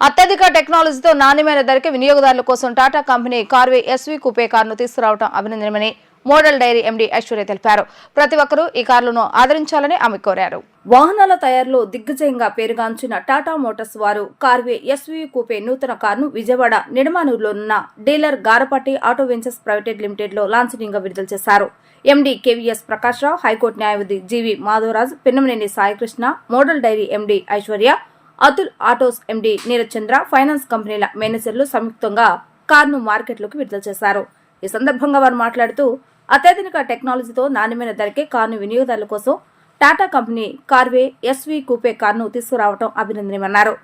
అత్యధిక టెక్నాలజీతో నాణ్యమైన ధరకి వినియోగదారుల కోసం Tata company Curvv SUV coupe కారును తీసుకురావడం అభినందనమని మోడల్ డైరీ ఎండీ ఐశ్వర్య తెలిపారు. ప్రతి ఒక్కరూ ఈ కార్లను ఆదరించాలని ఆమె కోరారు. వాహనాల తయారులో దిగ్గజయంగా పేరుగాంచిన టాటా మోటార్స్ వారు కార్వే ఎస్వీ కూపే నూతన కారును Vijayawada నిడమానూరులోనున్న dealer Garapati auto ventures private లిమిటెడ్లో లాంఛనీయంగా విడుదల చేశారు. MD K V S Prakash Rao high court న్యాయవాది G V Madhavaraj Pinnamaneni Saikrishna model dairy MD Aishwarya Atul autos MD Neeraj Chandra finance కంపెనీల మేనేజర్లు సంయుక్తంగా కారును మార్కెట్లోకి విడుదల చేశారు. ఈ సందర్భంగా వారు మాట్లాడుతూ అత్యాధునిక టెక్నాలజీతో నాణ్యమైన ధరకే కారును వినియోగదారుల కోసం Tata company Curvv SUV coupe కారును తీసుకురావడం అభినందనమన్నారు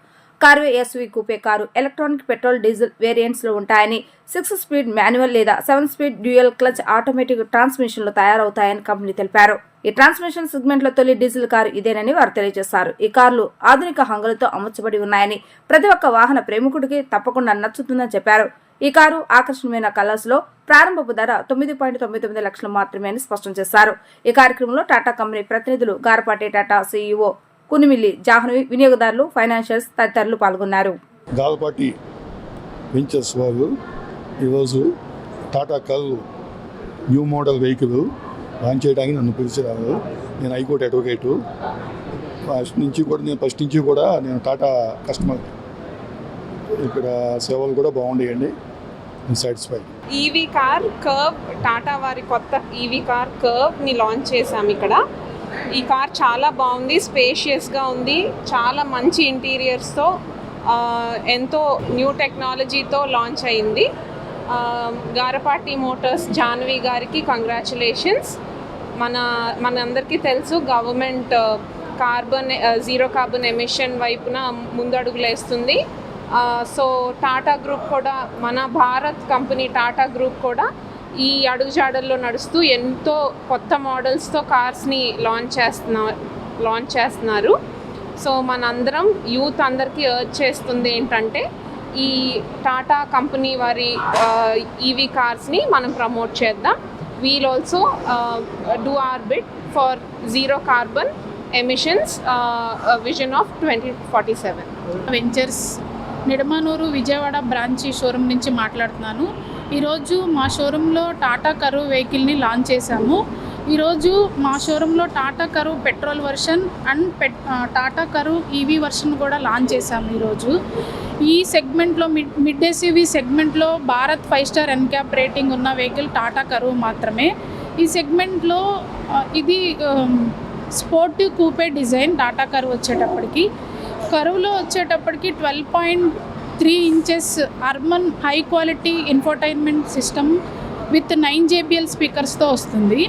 Curvv SUV coupe car electronic petrol diesel వేరియంట్స్లో ఉంటాయని సిక్స్ స్పీడ్ మాన్యువల్ లేదా seven speed dual clutch automatic ట్రాన్స్మిషన్లు తయారవుతాయని కంపెనీ తెలిపారు. ఈ ట్రాన్స్మిషన్ సెగ్మెంట్లో తొలి డీజిల్ కారు ఇదేనని వారు తెలియజేశారు. ఈ కార్లు ఆధునిక హంగులతో అమర్చబడి ఉన్నాయని ప్రతి ఒక్క వాహన ప్రేమికుడికి తప్పకుండా నచ్చుతుందని చెప్పారు. ఈ కారు ఆకర్షణీయమైన కలర్స్లో ప్రారంభపు ధర తొమ్మిది పాయింట్ తొమ్మిది తొమ్మిది లక్షలు మాత్రమే అని స్పష్టం చేశారు. ఈ కార్యక్రమంలో టాటా కంపెనీ ప్రతినిధులు గారపాటి టాటా సీఈఓ కునిమిల్లి జాహ్నవి వినియోగదారులు ఫైనాన్షియల్స్ తదితరులు పాల్గొన్నారు. గాలపాటి వెంచర్స్ వాళ్ళు ఈరోజు టాటా కల్ న్యూ మోడల్ వెహికల్ లాంచ్ చేయడానికి నన్ను పిలిచినారు నేను హైకోర్టు అడ్వకేటు. ఫస్ట్ నుంచి కూడా నేను ఫస్ట్ నుంచి కూడా నేను టాటా కస్టమర్. ఇక్కడ సేవలు కూడా బాగుండేయండి. నేను satisfy. EV car Curvv Tata వారి కొత్త ఈవీ కార్ కర్వ్ని లాంచ్ చేశాం ఇక్కడ. ఈ కార్ చాలా బాగుంది స్పేషియస్గా ఉంది. చాలా మంచి ఇంటీరియర్స్తో ఎంతో న్యూ టెక్నాలజీతో లాంచ్ అయింది. గారపాటి మోటార్స్ జాన్వి గారికి కంగ్రాచులేషన్స్ మన మనందరికీ తెలుసు government uh, carbon uh, zero carbon emission వైపున ముందడుగులేస్తుంది uh, సో టాటా గ్రూప్ కూడా మన భారత్ కంపెనీ టాటా గ్రూప్ కూడా ఈ అడుగుజాడల్లో నడుస్తూ ఎంతో కొత్త మోడల్స్తో కార్స్ని లాంచ్ చేస్తున్నా లాంచ్ చేస్తున్నారు. సో మనందరం యూత్ అందరికీ ఎర్చ్ చేస్తుంది ఏంటంటే ఈ టాటా కంపెనీ వారి ఈవీ కార్స్ని మనం ప్రమోట్ చేద్దాం. We'll also do our bit for zero carbon emissions vision of twenty forty seven ventures Nidamanuru Vijayawada branch showroom నుంచి మాట్లాడుతున్నాను ఈరోజు మా షోరూంలో టాటా కరు వెహికల్ని లాంచ్ చేశాము ఈరోజు మా షోరూంలో Tata Curvv petrol version and pet Tata Curvv EV version కూడా లాంచ్ చేశాము ఈరోజు. ఈ సెగ్మెంట్లో మిడ్ మిడ్ ఎస్యూవీ సెగ్మెంట్లో Bharat five star NCAP rating ఉన్న వెహికల్ టాటా కరువు మాత్రమే. ఈ సెగ్మెంట్లో ఇది స్పోర్టివ్ కూపే డిజైన్ టాటా కరువు వచ్చేటప్పటికి. కరువులో వచ్చేటప్పటికి twelve point three inches Harman high quality infotainment system with nine JBL స్పీకర్స్తో వస్తుంది.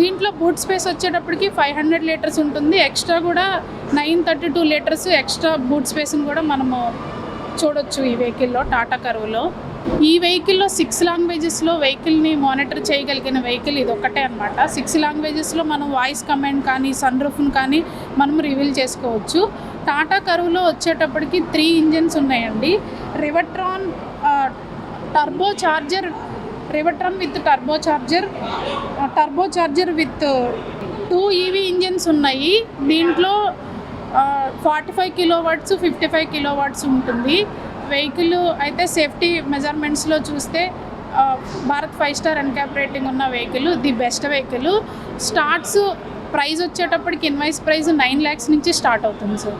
దీంట్లో బూట్ స్పేస్ వచ్చేటప్పటికి ఫైవ్ హండ్రెడ్ లీటర్స్ ఉంటుంది. ఎక్స్ట్రా కూడా nine thirty two litres extra boot స్పేస్ని కూడా మనము చూడొచ్చు ఈ వెహికల్లో టాటా కరువులో. ఈ వెహికల్లో సిక్స్ లాంగ్వేజెస్లో వెహికల్ని మానిటర్ చేయగలిగిన వెహికల్ ఇది ఒక్కటే అనమాట సిక్స్ లాంగ్వేజెస్లో మనం వాయిస్ కమాండ్ కానీ సన్ రూఫ్ని కానీ మనం రివీల్ చేసుకోవచ్చు. టాటా కరువులో వచ్చేటప్పటికి త్రీ ఇంజన్స్ ఉన్నాయండి. Revotron turbo charger Revotron with turbo charger. Turbo charger with two EV engines ఉన్నాయి. దీంట్లో forty five kilo watts fifty five kilo watts ఉంటుంది. వెహికల్ అయితే సేఫ్టీ మెజర్మెంట్స్లో చూస్తే Bharat five star NCAP rating ఉన్న vehicle the best vehicle. Starts price వచ్చేటప్పటికి invoice price nine lakhs నుంచి start అవుతుంది సార్.